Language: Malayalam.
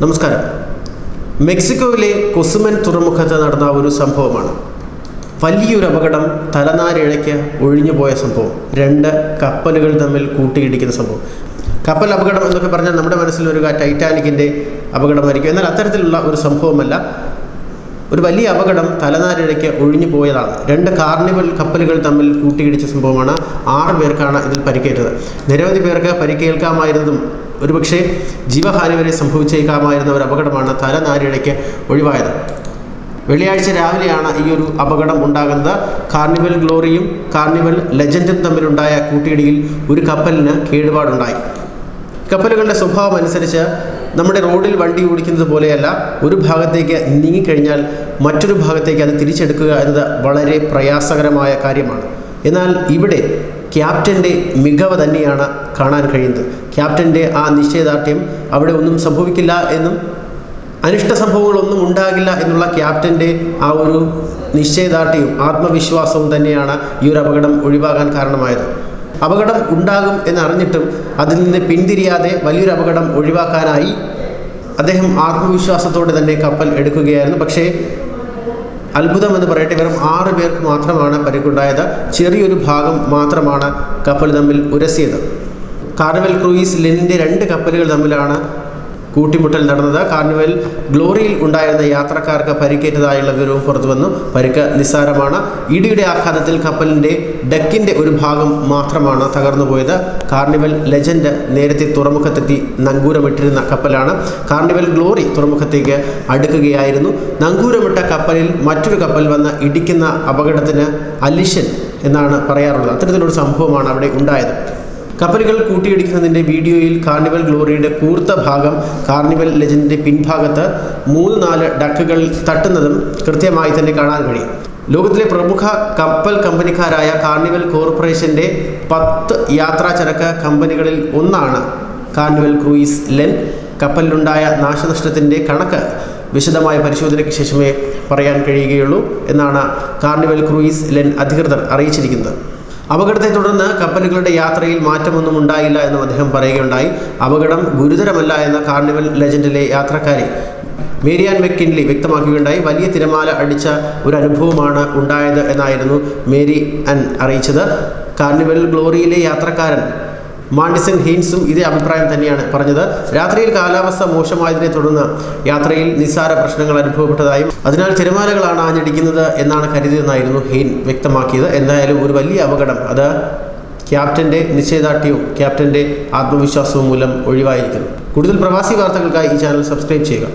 നമസ്കാരം. മെക്സിക്കോയിലെ കൊസുമൻ തുറമുഖത്ത് നടന്ന ഒരു സംഭവമാണ്. വലിയൊരു അപകടം തലനാരിഴയ്ക്ക് ഒഴിഞ്ഞുപോയ സംഭവം രണ്ട് കപ്പലുകൾ തമ്മിൽ കൂട്ടിയിടിക്കുന്ന സംഭവം. കപ്പൽ അപകടം എന്നൊക്കെ പറഞ്ഞാൽ നമ്മുടെ മനസ്സിൽ ഒരു ടൈറ്റാനിക്കിന്റെ അപകടമായിരിക്കും. എന്നാൽ അത്തരത്തിലുള്ള ഒരു സംഭവമല്ല. ഒരു വലിയ അപകടം തലനാരിഴയ്ക്ക് ഒഴിഞ്ഞു പോയതാണ്. രണ്ട് കാർണിവൽ കപ്പലുകൾ തമ്മിൽ കൂട്ടിയിടിച്ച സംഭവമാണ് ആറ് പേർക്കാണ് ഇതിൽ പരിക്കേറ്റത്. നിരവധി പേർക്ക് പരിക്കേൽക്കാമായിരുന്നതും ഒരുപക്ഷെ ജീവഹാനി വരെ സംഭവിച്ചേക്കാമായിരുന്ന ഒരു അപകടമാണ് തലനാരിഴയ്ക്ക് ഒഴിവായത്. വെള്ളിയാഴ്ച രാവിലെയാണ് ഈ ഒരു അപകടം ഉണ്ടാകുന്നത്. കാർണിവൽ ഗ്ലോറിയും കാർണിവൽ ലെജൻഡും തമ്മിലുണ്ടായ കൂട്ടിയിടിയിൽ ഒരു കപ്പലിന് കേടുപാടുണ്ടായി. കപ്പലുകളുടെ സ്വഭാവം അനുസരിച്ച് നമ്മുടെ റോഡിൽ വണ്ടി ഓടിക്കുന്നത് പോലെയല്ല ഒരു ഭാഗത്തേക്ക് നീങ്ങിക്കഴിഞ്ഞാൽ മറ്റൊരു ഭാഗത്തേക്ക് അത് തിരിച്ചെടുക്കുക എന്നത് വളരെ പ്രയാസകരമായ കാര്യമാണ്. എന്നാൽ ഇവിടെ ക്യാപ്റ്റന്റെ മികവ് തന്നെയാണ് കാണാൻ കഴിയുന്നത്. ക്യാപ്റ്റന്റെ ആ നിശ്ചയദാർഢ്യം അവിടെ ഒന്നും സംഭവിക്കില്ല എന്നും അനിഷ്ട സംഭവങ്ങളൊന്നും ഉണ്ടാകില്ല എന്നുള്ള ക്യാപ്റ്റന്റെ ആ ഒരു നിശ്ചയദാർഢ്യവും ആത്മവിശ്വാസവും തന്നെയാണ് ഈ ഒരു അപകടം ഒഴിവാകാൻ കാരണമായത്. അപകടം ഉണ്ടാകും എന്നറിഞ്ഞിട്ടും അതിൽ നിന്ന് പിന്തിരിയാതെ വലിയൊരു അപകടം ഒഴിവാക്കാനായി അദ്ദേഹം ആത്മവിശ്വാസത്തോടെ തന്നെ കപ്പൽ എടുക്കുകയായിരുന്നു. പക്ഷേ അത്ഭുതം എന്ന് പറയട്ടെ വെറും ആറ് പേർക്ക് മാത്രമാണ് പരിക്കുണ്ടായത്. ചെറിയൊരു ഭാഗം മാത്രമാണ് കപ്പൽ തമ്മിൽ ഉരസിയത്. കാർണിവൽ ക്രൂയിസ് ലെനിന്റെ രണ്ട് കപ്പലുകൾ തമ്മിലാണ് കൂട്ടിമുട്ടൽ നടന്നത്. കാർണിവൽ ഗ്ലോറിയിൽ ഉണ്ടായിരുന്ന യാത്രക്കാർക്ക് പരിക്കേറ്റതായുള്ള വിവരവും പുറത്തുവന്നു പരിക്ക് നിസ്സാരമാണ്. ഇടിയുടെ ആഘാതത്തിൽ കപ്പലിന്റെ ഡെക്കിന്റെ ഒരു ഭാഗം മാത്രമാണ് തകർന്നുപോയത്. കാർണിവൽ ലെജൻഡ് നേരത്തെ തുറമുഖത്തെത്തി നങ്കൂരമിട്ടിരുന്ന കപ്പലാണ്. Carnival glory തുറമുഖത്തേക്ക് അടുക്കുകയായിരുന്നു. നങ്കൂരമിട്ട കപ്പലിൽ മറ്റൊരു കപ്പൽ വന്ന് ഇടിക്കുന്ന അപകടത്തിന് അലിഷൻ എന്നാണ് പറയാറുള്ളത്. അത്തരത്തിലൊരു സംഭവമാണ് അവിടെ ഉണ്ടായത്. കപ്പലുകൾ കൂട്ടിയിടിക്കുന്നതിന്റെ വീഡിയോയിൽ കാർണിവൽ ഗ്ലോറിയുടെ കൂർത്ത ഭാഗം കാർണിവൽ ലെജൻഡിന്റെ പിൻഭാഗത്ത് മൂന്ന് നാല് ഡക്കുകൾ തട്ടുന്നതും കൃത്യമായി തന്നെ കാണാൻ കഴിയും. ലോകത്തിലെ പ്രമുഖ കപ്പൽ കമ്പനിക്കാരായ കാർണിവൽ കോർപ്പറേഷന്റെ പത്ത് യാത്രാ ചരക്ക് കമ്പനികളിൽ ഒന്നാണ് കാർണിവൽ ക്രൂയിസ് ലെൻ. കപ്പലിലുണ്ടായ നാശനഷ്ടത്തിന്റെ കണക്ക് വിശദമായ പരിശോധനയ്ക്ക് ശേഷമേ പറയാൻ കഴിയുകയുള്ളൂ എന്നാണ് കാർണിവൽ ക്രൂയിസ് ലെൻ അധികൃതർ അറിയിച്ചിരിക്കുന്നത്. അപകടത്തെ തുടർന്ന് കപ്പലുകളുടെ യാത്രയിൽ മാറ്റമൊന്നും ഉണ്ടായില്ല എന്നും അദ്ദേഹം പറയുകയുണ്ടായി. അപകടം ഗുരുതരമല്ല എന്ന കാർണിവൽ ലെജൻഡിലെ യാത്രക്കാരി മേരിയാൻ മെക്കിൻലി വ്യക്തമാക്കുകയുണ്ടായി. വലിയ തിരമാല അടിച്ച ഒരു അനുഭവമാണ് ഉണ്ടായത് എന്നായിരുന്നു മേരി അൻ അറിയിച്ചത്. കാർണിവൽ ഗ്ലോറിയിലെ യാത്രക്കാരൻ മാണ്ടിസൺ ഹീൻസും ഇതേ അഭിപ്രായം തന്നെയാണ് പറഞ്ഞത്. രാത്രിയിൽ കാലാവസ്ഥ മോശമായതിനെ തുടർന്ന് യാത്രയിൽ നിസ്സാര പ്രശ്നങ്ങൾ അനുഭവപ്പെട്ടതായും അതിനാൽ തിരമാലകളാണ് ആഞ്ഞടിക്കുന്നത് എന്നാണ് കരുതിയതെന്നായിരുന്നു ഹീൻ വ്യക്തമാക്കിയത്. എന്തായാലും ഒരു വലിയ അപകടം. അത് ക്യാപ്റ്റന്റെ നിശ്ചയദാർഢ്യവും ക്യാപ്റ്റന്റെ ആത്മവിശ്വാസവും മൂലം ഒഴിവായിരിക്കുന്നു. കൂടുതൽ പ്രവാസി വാർത്തകൾക്കായി ഈ ചാനൽ സബ്സ്ക്രൈബ് ചെയ്യുക.